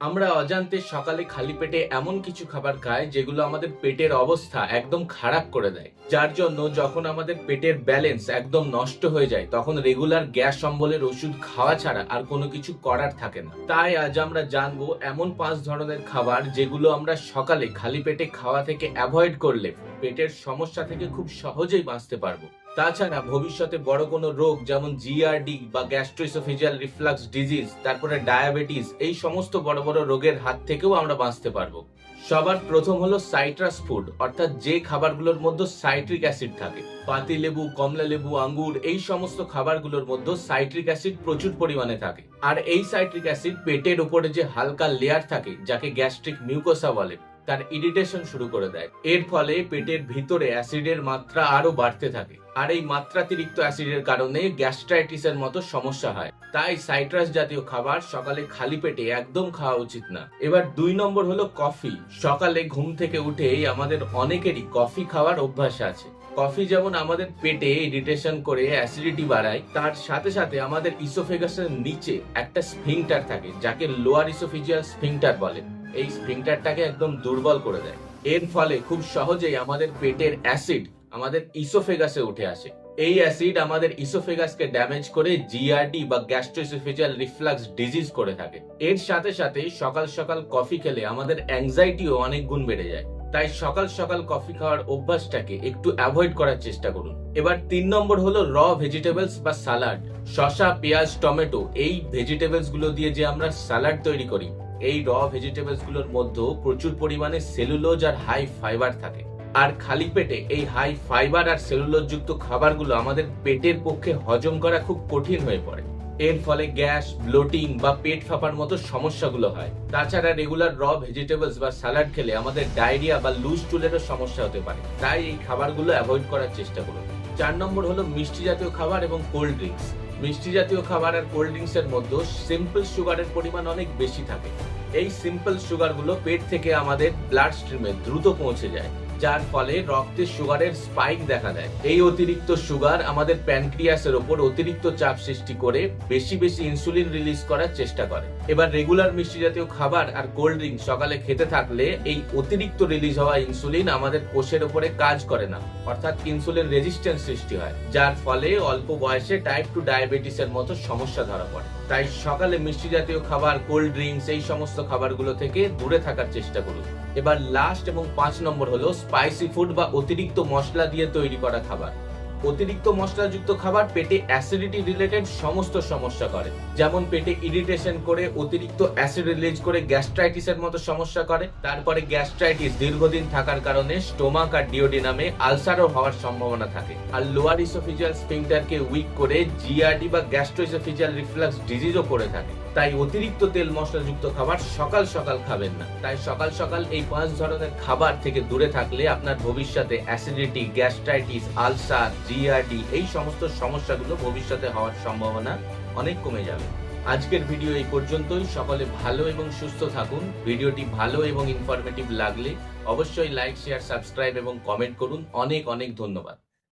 আমরা অজান্তে সকালে খালি পেটে এমন কিছু খাবার খাই যেগুলো আমাদের পেটের অবস্থা একদম খারাপ করে দেয়। যার জন্য যখন আমাদের পেটের ব্যালেন্স একদম নষ্ট হয়ে যায়, তখন রেগুলার গ্যাস অম্বলের ওষুধ খাওয়া ছাড়া আর কোনো কিছু করার থাকে না। তাই আজ আমরা জানব এমন পাঁচ ধরনের খাবার যেগুলো আমরা সকালে খালি পেটে খাওয়া থেকে অ্যাভয়েড করলে পেটের সমস্যা থেকে খুব সহজেই বাঁচতে পারব। তাছাড়া ভবিষ্যতে বড় কোনো রোগ যেমন জিআরডি বা গ্যাস্ট্রোসোফিজিয়াল রিফ্লাক্স ডিজিজ তারপরে ডায়াবেটিস এই সমস্ত বড় বড় রোগের হাত থেকেও আমরা বাঁচতে পারব। সবার প্রথম হলো সাইট্রাস ফুড, অর্থাৎ যে খাবারগুলোর মধ্যে সাইট্রিক অ্যাসিড থাকে। পাতি লেবু, কমলা লেবু, আঙ্গুর, এই সমস্ত খাবারগুলোর মধ্যে সাইট্রিক অ্যাসিড প্রচুর পরিমাণে থাকে। আর এই সাইট্রিক অ্যাসিড পেটের উপরে যে হালকা লেয়ার থাকে, যাকে গ্যাস্ট্রিক মিউকোসা বলে, তার ইরিটেশন শুরু করে দেয়। এর ফলে পেটের ভিতরে অ্যাসিডের মাত্রা আরও বাড়তে থাকে। আর এই মাত্রাতিরিক্ত অ্যাসিডের কারণে গ্যাস্ট্রাইটিসের মতো সমস্যা হয়। তাই সাইট্রাস জাতীয় খাবার সকালে খালি পেটে একদম খাওয়া উচিত না। এবার দুই নম্বর হলো কফি। সকালে ঘুম থেকে উঠেই আমাদের অনেকেরই কফি খাওয়ার অভ্যাস আছে। কফি যেমন আমাদের পেটে ইরিটেশন করে অ্যাসিডিটি বাড়ায়, তার সাথে সাথে আমাদের ইসোফেগাসের নিচে একটা স্ফিংটার থাকে, যাকে লোয়ার ইসোফিজিয়াল স্ফিংটার বলে। এই স্ফিংটারটাকে একদম দুর্বল করে দেয়। এর ফলে খুব সহজেই আমাদের পেটের অ্যাসিড আমাদের ইসোফেগাসে উঠে আসে। এই অ্যাসিড আমাদের ইসোফেগাসকে ড্যামেজ করে জিআরডি বা গ্যাস্ট্রোইসোফেজিয়াল রিফ্লাক্স ডিজিজ করে থাকে। এর সাথে সাথে সকাল সকাল কফি খেলে আমাদের অ্যাংজাইটিও অনেক গুণ বেড়ে যায়। তাই সকাল সকাল কফি খাওয়ার অভ্যাসটাকে একটু অ্যাভয়েড করার চেষ্টা করুন। এবার তিন নম্বর হলো র ভেজিটেবলস বা সালাড শসা, পেঁয়াজ, টমেটো এই ভেজিটেবলসগুলো দিয়ে যে আমরা সালাড তৈরি করি, এই র ভেজিটেবলসগুলোর মধ্যে প্রচুর পরিমাণে সেলুলোজ আর হাই ফাইবার থাকে। আর খালি পেটে এই হাই ফাইবার আর সেলুলোজ যুক্ত খাবারগুলো আমাদের পেটের পক্ষে হজম করা খুব কঠিন হয়ে পড়ে। এর ফলে গ্যাস ব্লোটিং বা পেট ফাঁপার মতো সমস্যাগুলো হয়। তাছাড়া রেগুলার র ভেজিটেবলস বা স্যালাড খেলে আমাদের ডায়রিয়া বা লুজ টুলেরও সমস্যা হতে পারে। তাই এই খাবারগুলো অ্যাভয়েড করার চেষ্টা করুন। চার নম্বর হলো মিষ্টি জাতীয় খাবার এবং কোল্ড ড্রিঙ্কস মিষ্টি জাতীয় খাবার আর কোল্ড ড্রিঙ্কস এর মধ্যে সিম্পল সুগারের পরিমাণ অনেক বেশি থাকে। এই সিম্পল সুগারগুলো পেট থেকে আমাদের ব্লাড স্ট্রিমে দ্রুত পৌঁছে যায়। যার ফলে রক্তে সুগারের স্পাইক দেখা দেয়। এই অতিরিক্ত সুগার আমাদের প্যানক্রিয়াসের ওপর অতিরিক্ত চাপ সৃষ্টি করে বেশি বেশি ইনসুলিন রিলিজ করার চেষ্টা করে। এবার রেগুলার মিষ্টি জাতীয় খাবার আর কোল্ড ড্রিঙ্ক সকালে খেতে থাকলে এই অতিরিক্ত রিলিজ হওয়া ইনসুলিন আমাদের কোষের ওপরে কাজ করে না, অর্থাৎ ইনসুলিন রেজিস্ট্যান্স সৃষ্টি হয়, যার ফলে অল্প বয়সে টাইপ টু ডায়াবেটিসের মতো সমস্যা ধরা পড়ে। তাই সকালে মিষ্টি জাতীয় খাবার কোল্ড ড্রিঙ্কস এই সমস্ত খাবারগুলো থেকে দূরে থাকার চেষ্টা করুন। এবার লাস্ট এবং পাঁচ নম্বর হলো স্পাইসি ফুড বা অতিরিক্ত মশলা দিয়ে তৈরি করা খাবার। অতিরিক্ত মশলাযুক্ত খাবার পেটে অ্যাসিডিটি রিলেটেড সমস্ত সমস্যা করে। যেমন পেটে ইরিটেশন করে, অতিরিক্ত অ্যাসিড রিলিজ করে গ্যাস্ট্রাইটিসের মতো সমস্যা করে। তারপরে গ্যাস্ট্রাইটিস দীর্ঘদিন থাকার কারণে স্টোমাক আর ডিওডিনামে আলসারও হওয়ার সম্ভাবনা থাকে। আর লোয়ার ইসোফিজিয়াল স্পিংটারকে উইক করে জিআরডি বা গ্যাস্ট্রোইসোফিজিয়াল রিফ্লাক্স ডিজিজও করে থাকে। তাই অতিরিক্ত তেল মশলাযুক্ত খাবার সকাল সকাল খাবেন না। তাই সকাল সকাল এই পাঁচ ধরনের খাবার থেকে দূরে থাকলে আপনার ভবিষ্যতে অ্যাসিডিটি, গ্যাস্ট্রাইটিস, আলসার, জিআরডি এই সমস্ত সমস্যাগুলো ভবিষ্যতে হওয়ার সম্ভাবনা অনেক কমে যাবে। আজকের ভিডিও এই পর্যন্তই। সকলে ভালো এবং সুস্থ থাকুন। ভিডিওটি ভালো এবং ইনফরমেটিভ লাগলে অবশ্যই লাইক শেয়ার সাবস্ক্রাইব এবং কমেন্ট করুন। অনেক অনেক ধন্যবাদ।